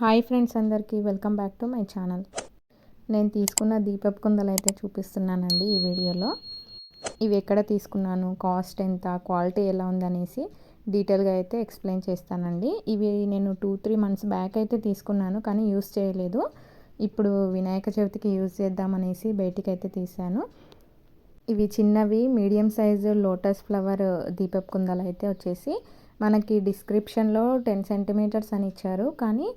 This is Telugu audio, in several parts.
హాయ్ ఫ్రెండ్స్ అందరికీ welcome back to my channel. నేను తీసుకున్న దీపపు కుందలు అయితే చూపిస్తున్నానండి ఈ వీడియోలో. ఇవి ఎక్కడ తీసుకున్నాను కాస్ట్ ఎంత క్వాలిటీ ఎలా ఉందనేసి డీటెయిల్గా అయితే ఎక్స్ప్లెయిన్ చేస్తానండి. ఇవి నేను టూ త్రీ మంత్స్ బ్యాక్ అయితే తీసుకున్నాను కానీ యూస్ చేయలేదు. ఇప్పుడు వినాయక చవితికి యూజ్ చేద్దామనేసి బయటికి అయితే తీసాను ఇవి చిన్నవి మీడియం సైజు లోటస్ ఫ్లవర్ దీపపు కుందలు అయితే వచ్చేసి మనకి డిస్క్రిప్షన్లో టెన్ సెంటీమీటర్స్ అని ఇచ్చారు. కానీ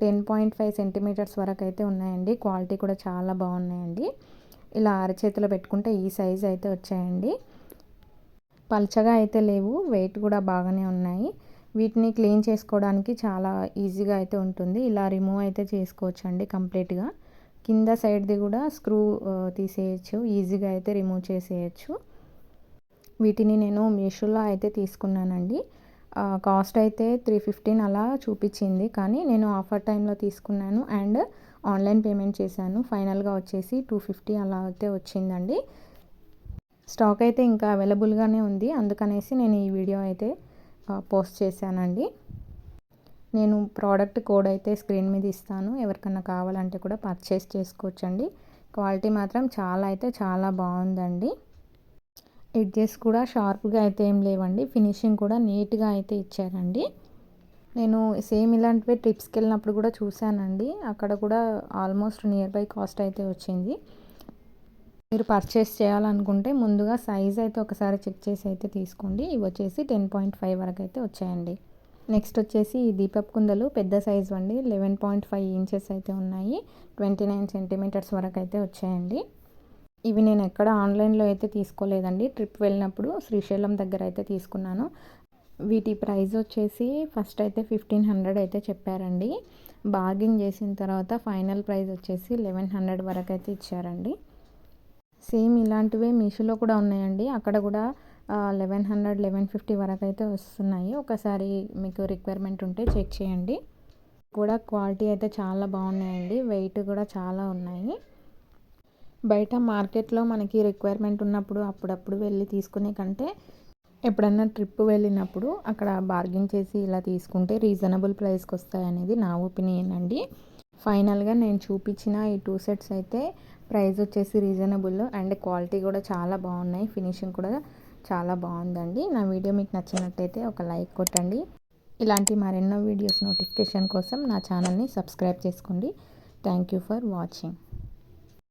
టెన్ పాయింట్ ఫైవ్ సెంటీమీటర్స్ వరకు అయితే ఉన్నాయండి. క్వాలిటీ కూడా చాలా బాగున్నాయండి. ఇలా అరచేతిలో పెట్టుకుంటే ఈ సైజ్ అయితే వచ్చాయండి. పల్చగా అయితే లేవు వెయిట్ కూడా బాగానే ఉన్నాయి. వీటిని క్లీన్ చేసుకోవడానికి చాలా ఈజీగా అయితే ఉంటుంది. ఇలా రిమూవ్ అయితే చేసుకోవచ్చు అండి కంప్లీట్గా కింద సైడ్ది కూడా స్క్రూ తీసేయచ్చు ఈజీగా అయితే రిమూవ్ చేసేయచ్చు. వీటిని నేను మీషోలో అయితే తీసుకున్నానండి. కాస్ట్ అయితే త్రీ ఫిఫ్టీన్ అలా చూపించింది. కానీ నేను ఆఫర్ టైంలో తీసుకున్నాను అండ్ ఆన్లైన్ పేమెంట్ చేశాను. ఫైనల్గా వచ్చేసి టూ ఫిఫ్టీ అలా అయితే వచ్చిందండి. స్టాక్ అయితే ఇంకా అవైలబుల్గానే ఉంది. అందుకనేసి నేను ఈ వీడియో అయితే పోస్ట్ చేశానండి. నేను ప్రోడక్ట్ కోడ్ అయితే స్క్రీన్ మీద ఇస్తాను. ఎవరికన్నా కావాలంటే కూడా పర్చేస్ చేసుకోవచ్చండి. క్వాలిటీ మాత్రం చాలా అయితే చాలా బాగుందండి. ఎడ్జెస్ కూడా షార్ప్గా అయితే ఏం లేవండి. ఫినిషింగ్ కూడా నీట్గా అయితే ఇచ్చారండి. నేను సేమ్ ఇలాంటివి ట్రిప్స్కి వెళ్ళినప్పుడు కూడా చూశానండి. అక్కడ కూడా ఆల్మోస్ట్ నియర్ బై కాస్ట్ అయితే వచ్చింది. మీరు పర్చేస్ చేయాలనుకుంటే ముందుగా సైజ్ అయితే ఒకసారి చెక్ చేసి అయితే తీసుకోండి. ఇవి వచ్చేసి టెన్ పాయింట్ ఫైవ్ వరకు అయితే వచ్చాయండి. నెక్స్ట్ వచ్చేసి ఈ దీపప్ కుందలు పెద్ద సైజు అండి. లెవెన్ పాయింట్ ఫైవ్ ఇంచెస్ అయితే ఉన్నాయి. ట్వంటీ నైన్ సెంటీమీటర్స్ వరకు అయితే వచ్చాయండి. ఇవి నేను ఎక్కడ ఆన్లైన్లో అయితే తీసుకోలేదండి. ట్రిప్ వెళ్ళినప్పుడు శ్రీశైలం దగ్గర అయితే తీసుకున్నాను. వీటి ప్రైస్ వచ్చేసి ఫస్ట్ అయితే ఫిఫ్టీన్ హండ్రెడ్ అయితే చెప్పారండి. బార్గింగ్ చేసిన తర్వాత ఫైనల్ ప్రైస్ వచ్చేసి లెవెన్ హండ్రెడ్ వరకు అయితే ఇచ్చారండి. సేమ్ ఇలాంటివే మీషోలో కూడా ఉన్నాయండి. అక్కడ కూడా లెవెన్ హండ్రెడ్ లెవెన్ ఫిఫ్టీ వరకు అయితే వస్తున్నాయి. ఒకసారి మీకు రిక్వైర్మెంట్ ఉంటే చెక్ చేయండి. కూడా క్వాలిటీ అయితే చాలా బాగున్నాయండి. వెయిట్ కూడా చాలా ఉన్నాయి. బయట మార్కెట్లో మనకి రిక్వైర్మెంట్ ఉన్నప్పుడు అప్పుడప్పుడు వెళ్ళి తీసుకునే కంటే ఎప్పుడన్నా ట్రిప్ వెళ్ళినప్పుడు అక్కడ బార్గెన్ చేసి ఇలా తీసుకుంటే రీజనబుల్ ప్రైస్కి వస్తాయి అనేది నా ఒపీనియన్ అండి. ఫైనల్గా నేను చూపించిన ఈ టూ సెట్స్ అయితే ప్రైస్ వచ్చేసి రీజనబుల్ అండ్ క్వాలిటీ కూడా చాలా బాగున్నాయి. ఫినిషింగ్ కూడా చాలా బాగుందండి. నా వీడియో మీకు నచ్చినట్టయితే ఒక లైక్ కొట్టండి. ఇలాంటి మరెన్నో వీడియోస్ నోటిఫికేషన్ కోసం నా ఛానల్ని సబ్స్క్రైబ్ చేసుకోండి. Thank you for watching